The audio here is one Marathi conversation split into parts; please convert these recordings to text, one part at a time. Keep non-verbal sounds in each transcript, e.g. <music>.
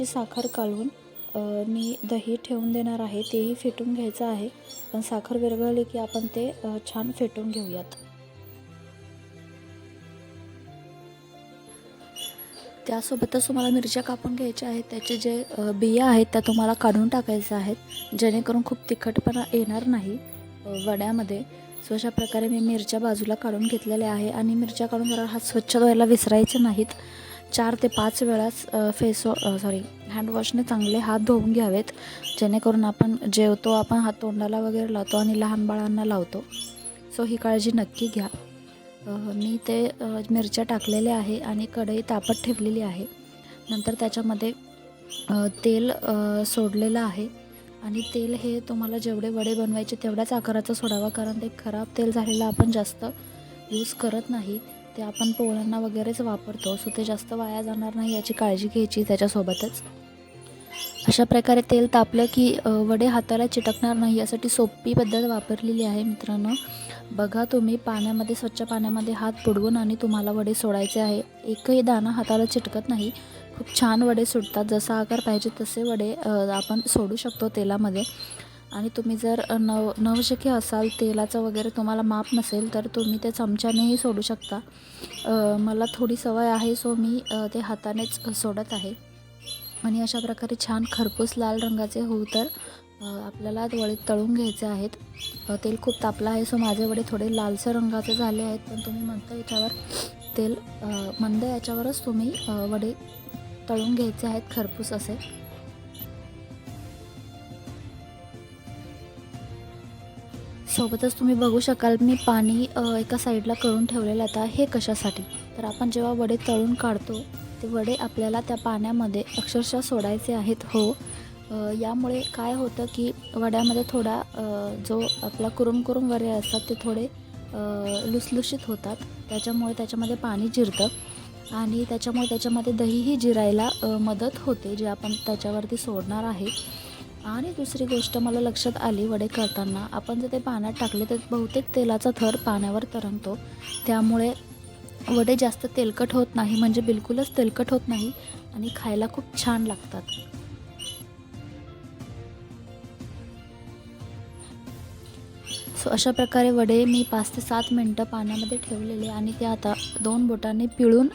ची साखर काढून मी दही ठेवून देणार आहे तेही फेटून घ्यायचं आहे. पण साखर विरघळली की आपण ते छान फेटून घेऊयात. त्यासोबतच तुम्हाला मिरच्या कापून घ्यायच्या आहेत. त्याचे जे बिया आहेत त्या तुम्हाला काढून टाकायच्या आहेत. जेणेकरून खूप तिखटपणा येणार नाही वड्यामध्ये. सो अशा प्रकारे मी मिरच्या बाजूला काढून घेतलेल्या आहे. आणि मिरच्या काढून जरा हात स्वच्छ धुवायला विसरायचे नाहीत. चार ते पाच वेळाच फेस सॉरी हँडवॉशने चांगले हात धुवून घ्यावेत. जेणेकरून आपण जेवतो आपण हात तोंडाला वगैरे लावतो आणि लहान बाळांना लावतो. सो ही काळजी नक्की घ्या. मी ते मिरच्या टाकलेल्या आहे आणि कढई तापत ठेवलेली आहे. नंतर त्याच्यामध्ये तेल सोडलेलं आहे. आणि तेल हे तुम्हाला जेवढे वडे बनवायचे तेवढ्याच आकाराचं सोडावं कारण ते खराब तेल झालेलं आपण जास्त यूज करत नाही. ते आपण पोळ्यांना वगैरेच वापरतो. सो ते जास्त वाया जाणार नाही याची काळजी घ्यायची त्याच्यासोबतच. अशा प्रकारे तेल तापलं की वडे हाताला चिटकणार नाही यासाठी सोपी पद्धत वापरलेली आहे मित्रांनो. बघा तुम्ही पाण्यामध्ये स्वच्छ पाण्यामध्ये हात बुडवून आणि तुम्हाला वडे सोडायचे आहे. एकही दाणा हाताला चिटकत नाही. खूप छान वडे सुटतात. जसा आकार पाहिजे तसे वडे आपण सोडू शकतो तेलामध्ये. आणि तुम्ही जर नव नवशिके असाल तेलाचं वगैरे तुम्हाला माप नसेल तर तुम्ही ते चमच्यानेही सोडू शकता. मला थोडी सवय आहे सो मी ते हातानेच सोडत आहे. आणि अशा प्रकारे छान खरपूस लाल रंगाचे होऊ तर आपल्याला वडे तळून घ्यायचे आहेत. तेल खूप तापलं आहे सो माझे वडे थोडे लालसर रंगाचे झाले आहेत. पण तुम्ही म्हणता याच्यावर तेल मंद याच्यावरच तुम्ही वडे तळून घ्यायचे आहेत खरपूस असे. सोबतच तुम्ही बघू शकाल मी पाणी एका साईडला करून ठेवलेलं आता हे कशासाठी? तर आपण जेव्हा वडे तळून काढतो ते वडे आपल्याला त्या पाण्यामध्ये अक्षरशः सोडायचे आहेत हो. यामुळे काय होतं की वड्यामध्ये थोडा जो आपला कुरुम कुरुम वडे असतात ते थोडे लुसलुशीत होतात. त्याच्यामुळे त्याच्यामध्ये पाणी जिरतं आणि त्याच्यामुळे त्याच्यामध्ये दहीही जिरायला मदत होते जे आपण त्याच्यावरती सोडणार आहे. आणि दुसरी गोष्ट मला लक्षात आली वडे करताना. आपण जर ते पाण्यात टाकले तर बहुतेक तेलाचा थर पाण्यावर तरंगतो. त्यामुळे वडे जास्त तेलकट होत नाही म्हणजे बिलकुलच तेलकट होत नाही आणि खायला खूप छान लागतात. सो अशा प्रकारे वडे मी पाच ते सात मिनटं पाण्यामध्ये ठेवलेले आणि ते आता दोन बोटांनी पिळून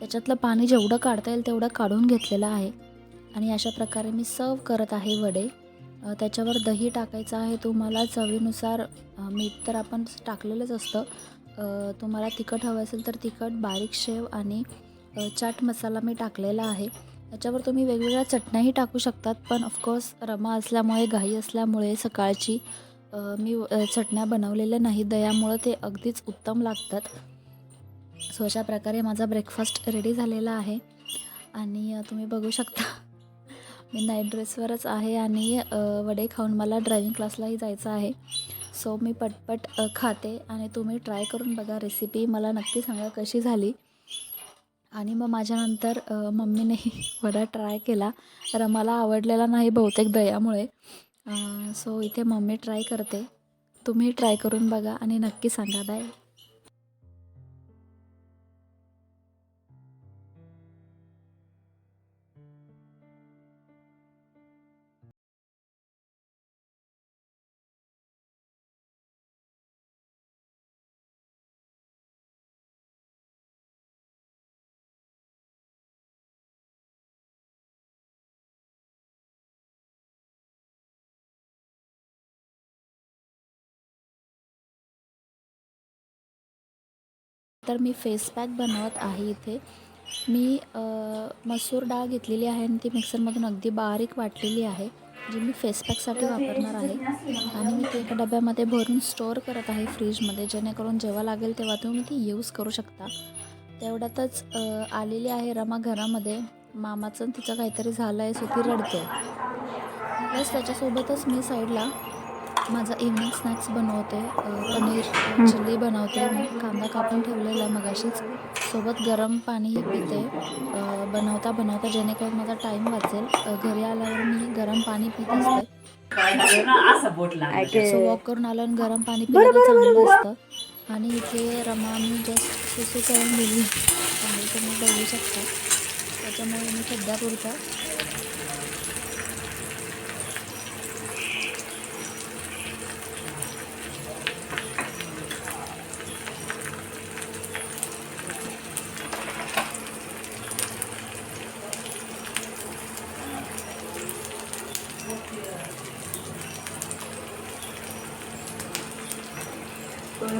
त्याच्यातलं पाणी जेवढं काढता येईल तेवढं काढून घेतलेलं आहे. आणि अशा प्रकारे मी सर्व करत आहे वडे. त्याच्यावर दही टाकायचं आहे. तुम्हाला चवीनुसार मीठ तर आपण टाकलेलंच असतं. तुम्हाला तिखट हवं असेल तर तिखट बारीक शेव आणि चाट मसाला मी टाकलेला आहे. त्याच्यावर तुम्ही वेगवेगळ्या चटण्याही टाकू शकतात. पण ऑफकोर्स रमा असल्यामुळे घाई असल्यामुळे सकाळची मी चटण्या बनवलेल्या नाही दयामुळं ते अगदीच उत्तम लागतात. सो अशा प्रकारे माझा ब्रेकफास्ट रेडी झालेला आहे. आणि तुम्ही बघू शकता. मी नाईट ड्रेसवरच आहे आणि वडे खाऊन मला ड्रायविंग क्लासलाही जायचं आहे. सो मी पटपट खाते आणि तुम्ही ट्राय करून बघा रेसिपी मला नक्की सांगा कशी झाली. आणि मग माझ्यानंतर मम्मीनेही <laughs> वडा ट्राय केला. तर मला आवडलेला नाही बहुतेक दयामुळे सो इथे मम्मी ट्राय करते. तुम्ही ट्राय करून बघा आणि नक्की सांगा. बाय तर मी फेस पॅक बनवत आहे इथे. मी मसूर डाळ घेतलेली आहे आणि ती मिक्सरमधून अगदी बारीक वाटलेली आहे जी मी फेस पॅकसाठी वापरणार आहे. आणि मी ती एका डब्यामध्ये भरून स्टोअर करत आहे फ्रीजमध्ये जेणेकरून जेव्हा लागेल तेव्हा तुम्ही ती यूज करू शकता. तेवढ्यातच आलेली आहे रमा घरामध्ये. मामाचं तिचं काहीतरी झालं आहे सो ती रडते बस त्याच्यासोबतच मी साईडला माझा इव्हनिंग स्नॅक्स बनवते. पनीर चिल्ली बनवते. मी कांदा कापून ठेवलेला मगाशीच. सोबत गरम पाणीही पिते. बनवता बनवता जेणेकरून माझा टाईम वाचेल. घरी आल्यावर मी गरम पाणी पित असते. असं बोट लागलं सो वॉक करून आलं आणि गरम पाणी पिलं तर चांगलं असतं. आणि इथे रमा मी जस्ट सुसू करून दिली. तुम्ही बघू शकता. त्याच्यामुळे मी सध्यापुरतं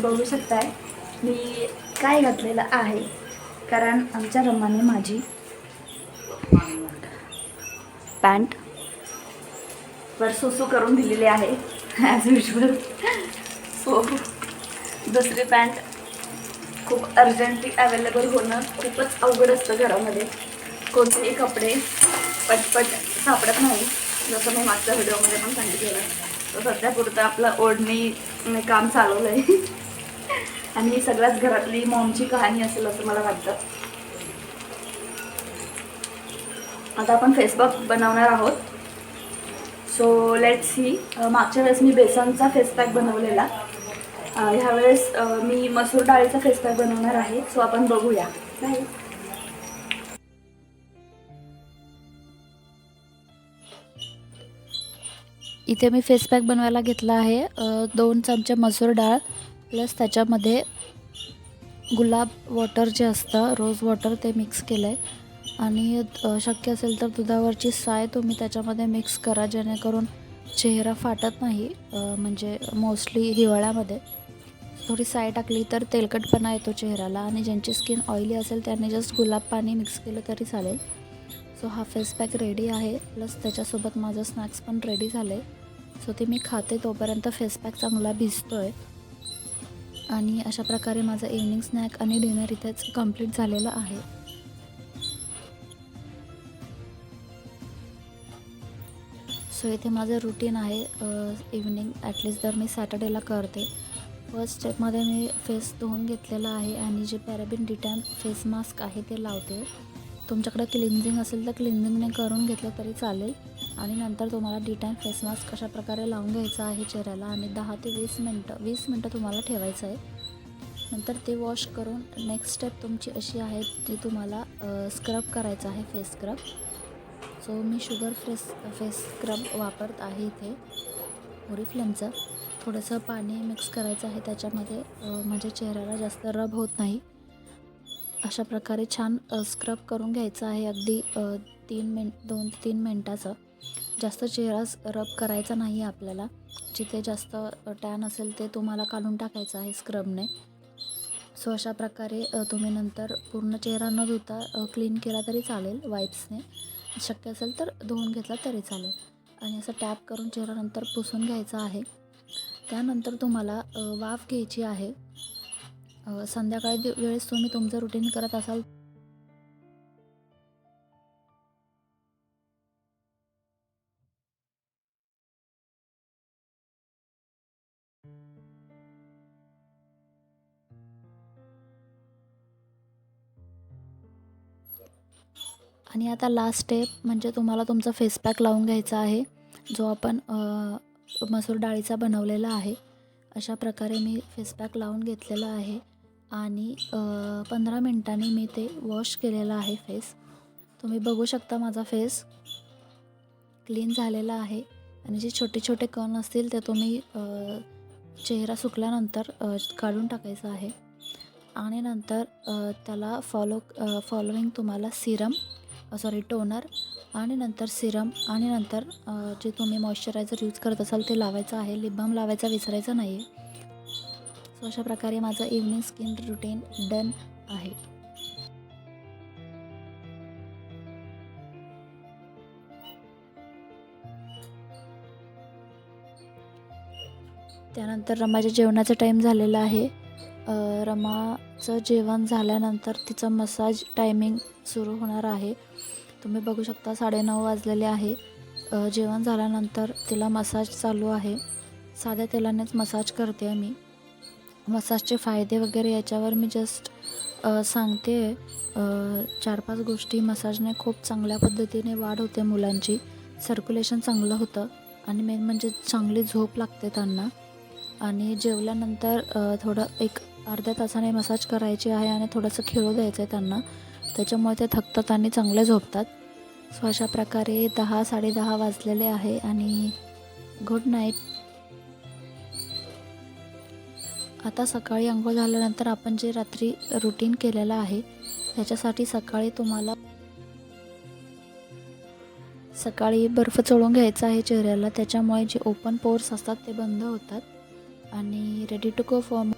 बघू शकताय. मी काय घातलेलं आहे? कारण आमच्या रम्माने माझी पॅन्ट वर सुसू करून दिलेली आहे ॲज युजल सो दुसरी पॅन्ट खूप अर्जंटली अवेलेबल होणं खूपच अवघड असतं घरामध्ये. कोणतेही कपडे पटपट सापडत नाही. जसं मी मागच्या व्हिडिओमध्ये पण सांगितलेलं. तर सध्या पुरतं आपलं ओढणी काम चालवलं आहे आणि ही सगळ्याच घरातली मॉमची कहाणी असेल असं मला वाटतं. आता आपण फेसपॅक बनवणार आहोत. सो लेट सी मागच्या वेळेस मी बेसनचा फेसपॅक बनवलेला. ह्यावेळेस मी मसूर डाळीचा फेसपॅक बनवणार आहे. सो आपण बघूया. बाय इथे मी फेस पॅक बनवायला घेतला आहे. दोन चमचे मसूर डाळ प्लस त्याच्यामध्ये गुलाब वॉटर जे असतं रोज वॉटर ते मिक्स केलं आहे आणि शक्य असेल तर दुधावरची साय तुम्ही त्याच्यामध्ये मिक्स करा जेणेकरून चेहरा फाटत नाही म्हणजे मोस्टली हिवाळ्यामध्ये. थोडी साय टाकली तर तेलकटपणा येतो चेहऱ्याला आणि ज्यांची स्किन ऑइली असेल त्यांनी जस्ट गुलाब पाणी मिक्स केलं तरी चालेल. सो हा फेस पॅक रेडी आहे. प्लस त्याच्यासोबत माझं स्नॅक्स पण रेडी झाले. सो ते मी खाते तोपर्यंत फेस पॅक चांगला भिजतो आहे आणि अशा प्रकारे माझं इव्हनिंग स्नॅक आणि डिनर इथेच कंप्लीट झालेलं आहे. सो इथे माझं रुटीन आहे इव्हनिंग ॲटलिस्ट जर मी सॅटर्डेला करते. फर्स्ट स्टेपमध्ये मी फेस धुवून घेतलेला आहे आणि जे पॅराबिन डिटॅम फेस मास्क आहे ते लावते. तुमच्याकडे क्लिन्झिंग असेल तर क्लिन्झिंगने करून घेतलं तरी चालेल. आणि नंतर तुम्हाला डिटॅन फेस मास्क कशाप्रकारे लावून घ्यायचं आहे चेहऱ्याला आणि दहा ते वीस मिनटं वीस मिनटं तुम्हाला ठेवायचं आहे. नंतर ते वॉश करून नेक्स्ट स्टेप तुमची अशी आहे की तुम्हाला स्क्रब करायचं आहे फेस स्क्रब सो मी शुगर फ्रेस फेस स्क्रब वापरत आहे इथे. ओरिफ्लेमचं थोडंसं पाणी मिक्स करायचं आहे त्याच्यामध्ये माझ्या म्हणजे चेहऱ्याला जास्त रब होत नाही. अशा प्रकारे छान स्क्रब करून घ्यायचं आहे अगदी तीन मिन दोन ते तीन मिनटाचं. जास्त चेहरा रब करायचा नाही आहे आपल्याला. जिथे जास्त टॅन असेल ते तुम्हाला काढून टाकायचं आहे स्क्रबने. सो अशा प्रकारे तुम्ही नंतर पूर्ण चेहरा न धुता क्लीन केला तरी चालेल वाईप्सने शक्य असेल तर धुवून घेतला तरी चालेल. आणि असं टॅप करून चेहरा नंतर पुसून घ्यायचा आहे. त्यानंतर तुम्हाला वाफ घ्यायची आहे. संध्याकाळी वेळेस तुम्ही तुमचं रुटीन करत असाल आणि आता लास्ट स्टेप म्हणजे तुम्हाला तुमचा फेस पॅक लावून घ्यायचा आहे जो आपण मसूर डाळीचा बनवलेला आहे. अशा प्रकारे मी फेस पॅक लावून घेतलेला आहे आणि पंधरा मिनटांनी मी ते वॉश केलेलं आहे फेस तुम्ही बघू शकता माझा फेस क्लीन झालेला आहे आणि जे छोटे छोटे कण असतील ते तुम्ही चेहरा सुकल्यानंतर काढून टाकायचा आहे. आणि नंतर त्याला फॉलो फॉलोइंग तुम्हाला सिरम सॉरी टोनर आणि नंतर सिरम आणि नंतर जे तुम्ही मॉइश्चरायझर यूज करत असाल ते लावायचं आहे. लिप बाम लावायचा विसरायचं नाही आहे सो अशा प्रकारे माझं इव्हनिंग स्किन रुटीन डन आहे. त्यानंतर रमाच्या जेवणाचा टाईम झालेला आहे. रमाचं जेवण झाल्यानंतर तिचं मसाज टायमिंग सुरू होणार आहे. तुम्ही बघू शकता साडेनऊ वाजलेले आहे. जेवण झाल्यानंतर तिला मसाज चालू आहे. साध्या तेलानेच मसाज करते आहे मी मसाजचे फायदे वगैरे याच्यावर मी जस्ट सांगते. चार पाच गोष्टी. मसाजने खूप चांगल्या पद्धतीने वाढ होते मुलांची. सर्क्युलेशन चांगलं होतं. आणि मेन म्हणजे चांगली झोप लागते त्यांना. आणि जेवल्यानंतर थोडं एक अर्ध्या तासाने मसाज करायची आहे आणि थोडंसं खेळू द्यायचं आहे त्यांना. त्याच्यामुळे ते थकतात आणि चांगले झोपतात. सो अशा प्रकारे दहा साडेदहा वाजलेले आहे आणि गुड नाईट आता सकाळी अंघोळ झाल्यानंतर आपण जे रात्री रुटीन केलेलं आहे त्याच्यासाठी सकाळी तुम्हाला सकाळी बर्फ चोळून घ्यायचा आहे चेहऱ्याला. त्याच्यामुळे जे ओपन पोर्स असतात ते बंद होतात. आणि रेडी टू गो फॉर्म